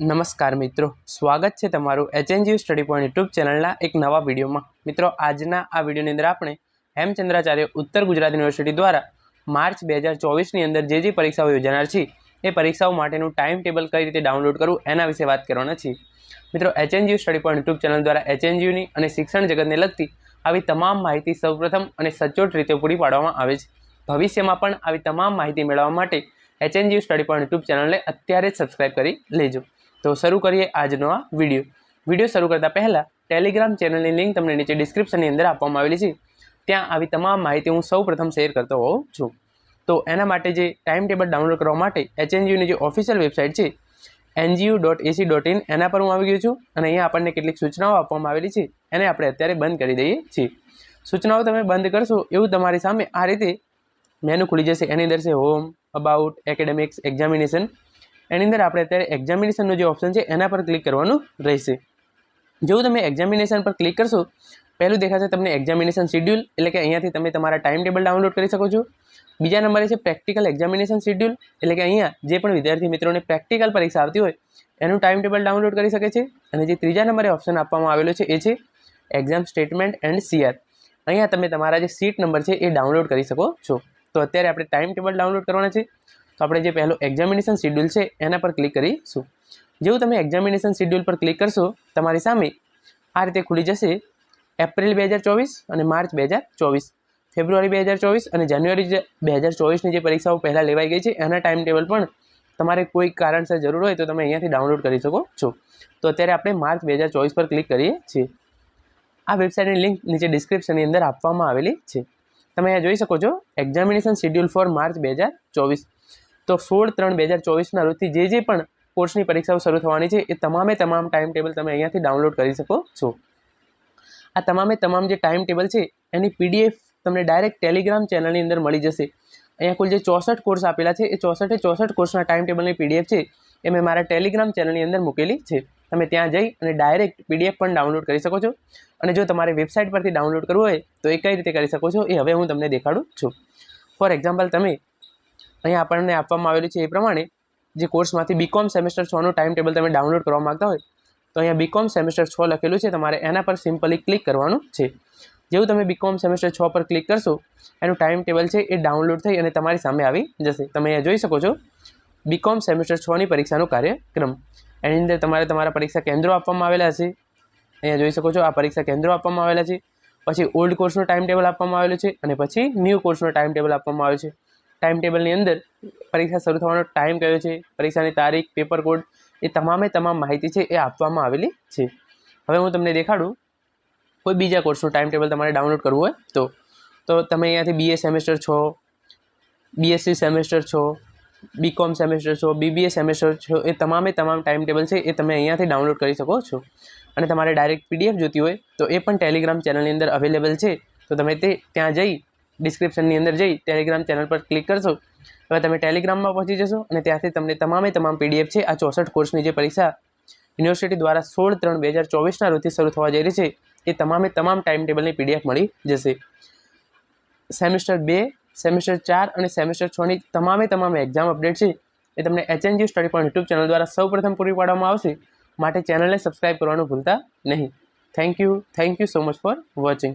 નમસ્કાર મિત્રો. સ્વાગત છે તમારું એચએનજીયુ સ્ટડી પોઈન્ટ યુટ્યુબ ચેનલના એક નવા વિડીયોમાં. મિત્રો, આજના આ વિડીયોની અંદર આપણે હેમચંદ્રાચાર્ય ઉત્તર ગુજરાત યુનિવર્સિટી દ્વારા માર્ચ બે હજાર ચોવીસની અંદર જે જે પરીક્ષાઓ યોજાનાર છે, એ પરીક્ષાઓ માટેનું ટાઈમ ટેબલ કઈ રીતે ડાઉનલોડ કરવું, એના વિશે વાત કરવાના છીએ. મિત્રો HNGU study point YouTube channel દ્વારા એચએનજીયુની અને શિક્ષણ જગતને લગતી આવી તમામ માહિતી સૌપ્રથમ અને સચોટ રીતે પૂરી પાડવામાં આવે છે. ભવિષ્યમાં પણ આવી તમામ માહિતી મેળવવા માટે એચએનજીયુ સ્ટડી પોઈન્ટ યુટ્યુબ ચેનલને અત્યારે જ સબસ્ક્રાઈબ કરી લેજો. તો શરૂ કરીએ આજનો આ વીડિયો. વીડિયો શરૂ કરતાં પહેલાં ટેલિગ્રામ ચેનલની લિંક તમને નીચે ડિસ્ક્રિપ્શનની અંદર આપવામાં આવેલી છે. ત્યાં આવી તમામ માહિતી હું સૌ પ્રથમ શેર કરતો હોઉં છું. તો એના માટે જે ટાઈમ ટેબલ ડાઉનલોડ કરવા માટે એચએનજીયુની જે ઓફિશિયલ વેબસાઇટ છે NGU dot AC dot in એના પર હું આવી ગયો છું અને અહીંયા આપણને કેટલીક સૂચનાઓ આપવામાં આવેલી છે. એને આપણે અત્યારે બંધ કરી દઈએ છીએ. સૂચનાઓ તમે બંધ કરશો એવું તમારી સામે આ રીતે મેનુ ખુલી જશે. એની અંદર છે હોમ અબાઉટ એકેડેમિક્સ એક્ઝામિનેશન એની અંદર આપણે અત્યારે એક્ઝામિનેશનનું જે ઓપ્શન છે, એના પર ક્લિક કરવાનું રહેશે. જેવું તમે એક્ઝામિનેશન પર ક્લિક કરશો, પહેલું દેખાશે તમને એક્ઝામિનેશન શિડ્યુલ એટલે કે અહીંયાથી તમે તમારા ટાઈમ ટેબલ ડાઉનલોડ કરી શકો છો. બીજા નંબરે છે પ્રેક્ટિકલ એક્ઝામિનેશન શિડ્યુલ એટલે કે અહીંયા જે પણ વિદ્યાર્થી મિત્રોને પ્રેક્ટિકલ પરીક્ષા આવતી હોય, એનું ટાઈમ ટેબલ ડાઉનલોડ કરી શકે છે. અને જે ત્રીજા નંબરે ઓપ્શન આપવામાં આવેલો છે, એ છે એક્ઝામ સ્ટેટમેન્ટ એન્ડ સીઆર અહીંયા તમે તમારા જે સીટ નંબર છે, એ ડાઉનલોડ કરી શકો છો. તો અત્યારે આપણે ટાઈમ ટેબલ ડાઉનલોડ કરવાના છે. તો આપણે જે પહેલું એક્ઝામિનેશન શિડ્યુલ છે, એના પર ક્લિક કરીશું. જેવું તમે એક્ઝામિનેશન શિડ્યુલ પર ક્લિક કરશો, તમારી સામે આ રીતે ખુલી જશે એપ્રિલ બે અને માર્ચ બે ફેબ્રુઆરી બે અને જાન્યુઆરી બે હજાર ચોવીસની જે પરીક્ષાઓ પહેલાં લેવાઈ ગઈ છે, એના ટાઈમ ટેબલ પણ તમારે કોઈ કારણસર જરૂર હોય તો તમે અહીંયાથી ડાઉનલોડ કરી શકો છો. તો અત્યારે આપણે માર્ચ બે પર ક્લિક કરીએ છીએ. આ વેબસાઇટની લિંક નીચે ડિસ્ક્રિપ્શનની અંદર આપવામાં આવેલી છે. તમે અહીંયા જોઈ શકો છો એક્ઝામિનેશન શેડ્યુલ ફોર માર્ચ બે હજાર ચોવીસ. તો સોળ ત્રણ બે હજાર ચોવીસના રોજથી જે જે પણ કોર્સની પરીક્ષાઓ શરૂ થવાની છે, એ તમામે તમામ ટાઈમ ટેબલ તમે અહીંયાથી ડાઉનલોડ કરી શકો છો. આ તમામે તમામ જે ટાઈમ ટેબલ છે, એની પીડીએફ તમને ડાયરેક્ટ ટેલિગ્રામ ચેનલની અંદર મળી જશે. અહીંયા કુલ જે ચોસઠ કોર્સ આપેલા છે, એ ચોસઠે ચોસઠ કોર્સના ટાઈમ ટેબલની પીડીએફ છે, એ મેં મારા ટેલિગ્રામ ચેનલની અંદર મૂકેલી છે. તમે ત્યાં જઈ અને ડાયરેક્ટ પીડીએફ પણ ડાઉનલોડ કરી શકો છો. અને જો તમારે વેબસાઇટ પરથી ડાઉનલોડ કરવું હોય, તો એ કઈ રીતે કરી શકો છો, એ હવે હું તમને દેખાડું છું. ફોર એક્ઝામ્પલ તમે અહીંયા આપણને આપવામાં આવેલું છે એ પ્રમાણે જે કોર્સમાંથી બીકોમ સેમેસ્ટર છનું ટાઈમ ટેબલ તમે ડાઉનલોડ કરવા માગતા હોય, તો અહીંયા બીકોમ સેમેસ્ટર છ લખેલું છે. તમારે એના પર સિમ્પલી ક્લિક કરવાનું છે. જેવું તમે બીકોમ સેમેસ્ટર છ પર ક્લિક કરશો, એનું ટાઈમ ટેબલ છે એ ડાઉનલોડ થઈ અને તમારી સામે આવી જશે. તમે અહીંયા જોઈ શકો છો બીકોમ સેમેસ્ટર છની પરીક્ષાનો કાર્યક્રમ. એની અંદર તમારે તમારા પરીક્ષા કેન્દ્રો આપવામાં આવેલા હશે. અહીંયા જોઈ શકો છો, આ પરીક્ષા કેન્દ્રો આપવામાં આવેલા છે. પછી ઓલ્ડ કોર્સનો ટાઈમ ટેબલ આપવામાં આવેલું છે અને પછી ન્યૂ કોર્સનો ટાઈમ ટેબલ આપવામાં આવ્યો છે. ટાઈમ ટેબલની અંદર પરીક્ષા શરૂ થવાનો ટાઈમ કયો છે, પરીક્ષાની તારીખ પેપર કોડ એ તમામે તમામ માહિતી છે એ આપવામાં આવેલી છે. હવે હું તમને દેખાડું, કોઈ બીજા કોર્સનું ટાઈમ ટેબલ તમારે ડાઉનલોડ કરવું હોય તો. તો તમે અહીંયાથી બીએ સેમેસ્ટર છો બીએસસી સેમેસ્ટર છો બીકોમ સેમેસ્ટર છો બીબીએ સેમેસ્ટર છો, એ તમામે તમામ ટાઈમ ટેબલ છે એ તમે અહીંયાથી ડાઉનલોડ કરી શકો છો. અને તમારે ડાયરેક્ટ પીડીએફ જોતી હોય તો એ પણ ટેલિગ્રામ ચેનલની અંદર અવેલેબલ છે. તો તમે તે ત્યાં જઈ ડિસ્ક્રિપ્શનની અંદર જઈ ટેલિગ્રામ ચેનલ પર ક્લિક કરશો. હવે તમે ટેલિગ્રામમાં પહોંચી જશો અને ત્યાંથી તમને તમામે તમામ પીડીએફ છે. આ ચોસઠ કોર્સની જે પરીક્ષા યુનિવર્સિટી દ્વારા સોળ ત્રણ બે હજાર ચોવીસના રોજથી શરૂ થવા જઈ રહી છે, એ તમામે તમામ ટાઈમ ટેબલની પીડીએફ મળી જશે. સેમિસ્ટર બે સેમિસ્ટર ચાર અને સેમિસ્ટર છની તમામે તમામ એક્ઝામ અપડેટ છે. એ તમને એચએનજી સ્ટડી પણ યુટ્યુબ ચેનલ દ્વારા સૌ પ્રથમ પૂરી પાડવામાં આવશે. માટે ચેનલને સબસ્ક્રાઈબ કરવાનું ભૂલતા નહીં. Thank you thank you so much for watching